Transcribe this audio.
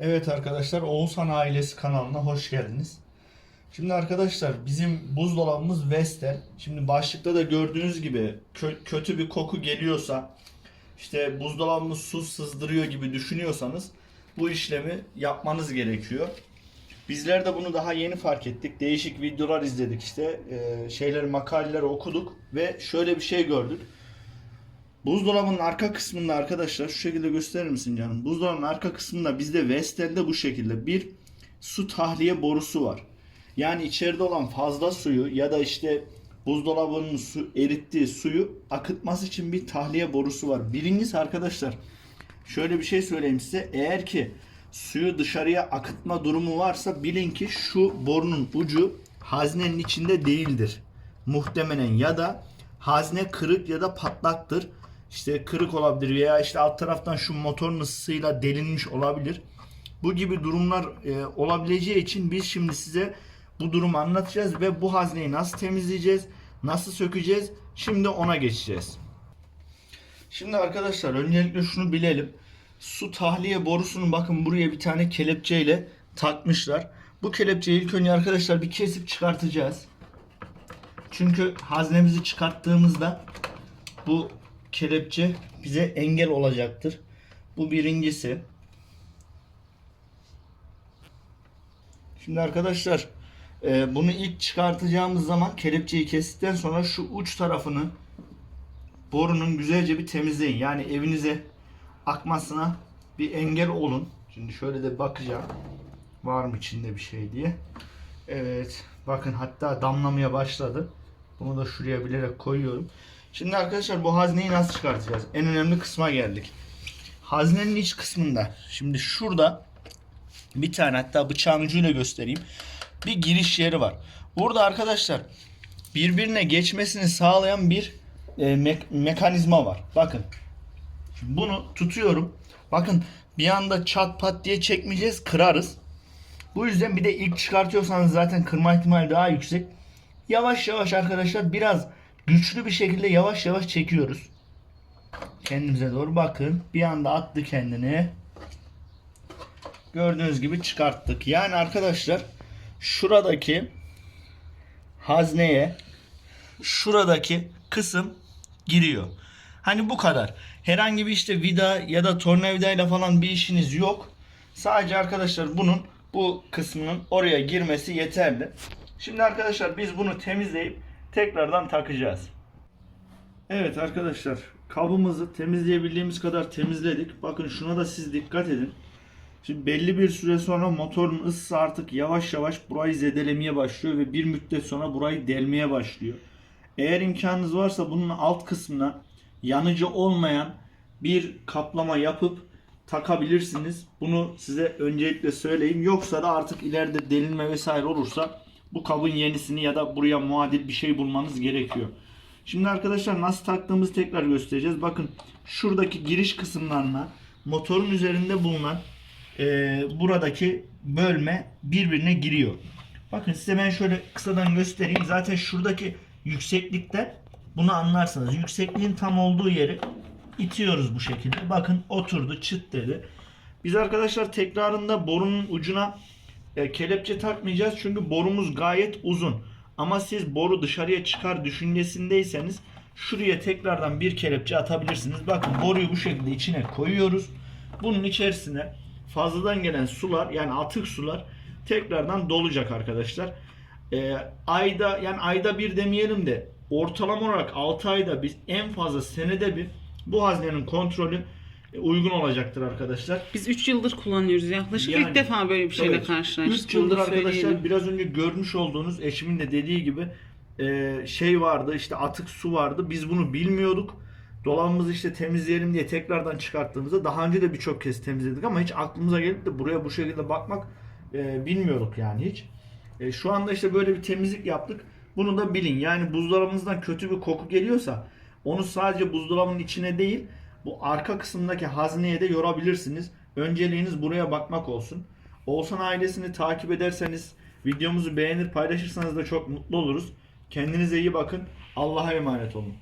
Evet arkadaşlar Oğuzhan Ailesi kanalına hoş geldiniz. Şimdi arkadaşlar bizim buzdolabımız Vestel. Şimdi başlıkta da gördüğünüz gibi kö- kötü bir koku geliyorsa işte buzdolabımız su sızdırıyor gibi düşünüyorsanız bu işlemi yapmanız gerekiyor. Bizler de bunu daha yeni fark ettik. Değişik videolar izledik işte. Ee, şeyleri makaleleri okuduk ve şöyle bir şey gördük. Buzdolabının arka kısmında arkadaşlar şu şekilde gösterir misin canım? Buzdolabının arka kısmında bizde Vestel'de bu şekilde bir su tahliye borusu var. Yani içeride olan fazla suyu ya da işte buzdolabının su erittiği suyu akıtması için bir tahliye borusu var. Birincisi arkadaşlar şöyle bir şey söyleyeyim size. Eğer ki suyu dışarıya akıtma durumu varsa bilin ki şu borunun ucu haznenin içinde değildir. Muhtemelen ya da hazne kırık ya da patlaktır. İşte kırık olabilir veya işte alt taraftan şu motorun ısısıyla delinmiş olabilir. Bu gibi durumlar e, olabileceği için biz şimdi size bu durumu anlatacağız ve bu hazneyi nasıl temizleyeceğiz, nasıl sökeceğiz şimdi ona geçeceğiz. Şimdi arkadaşlar öncelikle şunu bilelim. Su tahliye borusunun bakın buraya bir tane kelepçeyle takmışlar. Bu kelepçeyi ilk önce arkadaşlar bir kesip çıkartacağız. Çünkü haznemizi çıkarttığımızda bu kelepçe bize engel olacaktır. Bu birincisi. Şimdi arkadaşlar e, bunu ilk çıkartacağımız zaman kelepçeyi kestikten sonra şu uç tarafını borunun güzelce bir temizleyin. Yani evinize akmasına bir engel olun. Şimdi şöyle de bakacağım. Var mı içinde bir şey diye. Evet. Bakın hatta damlamaya başladı. Bunu da şuraya bilerek koyuyorum. Şimdi arkadaşlar bu hazneyi nasıl çıkartacağız? En önemli kısma geldik. Haznenin iç kısmında. Şimdi şurada bir tane hatta bıçağın ucuyla göstereyim. Bir giriş yeri var. Burada arkadaşlar birbirine geçmesini sağlayan bir e, me- mekanizma var. Bakın. Bunu tutuyorum. Bakın bir anda çat pat diye çekmeyeceğiz, kırarız. Bu yüzden bir de ilk çıkartıyorsanız zaten kırma ihtimali daha yüksek. Yavaş yavaş arkadaşlar biraz güçlü bir şekilde yavaş yavaş çekiyoruz. Kendimize doğru bakın. Bir anda attı kendini. Gördüğünüz gibi çıkarttık. Yani arkadaşlar şuradaki hazneye şuradaki kısım giriyor. Hani bu kadar. Herhangi bir işte vida ya da tornavidayla falan bir işiniz yok. Sadece arkadaşlar bunun bu kısmının oraya girmesi yeterli. Şimdi arkadaşlar biz bunu temizleyip tekrardan takacağız. Evet arkadaşlar kabımızı temizleyebildiğimiz kadar temizledik. Bakın şuna da siz dikkat edin. Şimdi belli bir süre sonra motorun ısısı artık yavaş yavaş burayı zedelemeye başlıyor ve bir müddet sonra burayı delmeye başlıyor. Eğer imkanınız varsa bunun alt kısmına yanıcı olmayan bir kaplama yapıp takabilirsiniz. Bunu size öncelikle söyleyeyim. Yoksa da artık ileride delinme vesaire olursa bu kabın yenisini ya da buraya muadil bir şey bulmanız gerekiyor. Şimdi arkadaşlar nasıl taktığımızı tekrar göstereceğiz. Bakın şuradaki giriş kısımlarına motorun üzerinde bulunan e, buradaki bölme birbirine giriyor. Bakın size ben şöyle kısadan göstereyim. Zaten şuradaki yükseklikte bunu anlarsınız. Yüksekliğin tam olduğu yeri itiyoruz bu şekilde. Bakın oturdu çıt dedi. Biz arkadaşlar tekrarında borunun ucuna e, kelepçe takmayacağız. Çünkü borumuz gayet uzun. Ama siz boru dışarıya çıkar düşüncesindeyseniz şuraya tekrardan bir kelepçe atabilirsiniz. Bakın boruyu bu şekilde içine koyuyoruz. Bunun içerisine fazladan gelen sular yani atık sular tekrardan dolacak arkadaşlar. Ee, ayda yani ayda bir demeyelim de ortalama olarak 6 ayda biz en fazla senede bir bu haznenin kontrolü e, uygun olacaktır arkadaşlar. Biz 3 yıldır kullanıyoruz yaklaşık. Yani, İlk defa böyle bir şeyle Evet. karşılaştık. 3 yıldır arkadaşlar söyleyelim. biraz önce görmüş olduğunuz eşimin de dediği gibi e, şey vardı işte atık su vardı. Biz bunu bilmiyorduk. Dolabımızı işte temizleyelim diye tekrardan çıkarttığımızda daha önce de birçok kez temizledik ama hiç aklımıza gelip de buraya bu şekilde bakmak e, bilmiyorduk yani hiç. E, şu anda işte böyle bir temizlik yaptık. Bunu da bilin. Yani buzdolabınızdan kötü bir koku geliyorsa onu sadece buzdolabının içine değil bu arka kısımdaki hazneye de yorabilirsiniz. Önceliğiniz buraya bakmak olsun. Oğuzhan ailesini takip ederseniz videomuzu beğenir paylaşırsanız da çok mutlu oluruz. Kendinize iyi bakın. Allah'a emanet olun.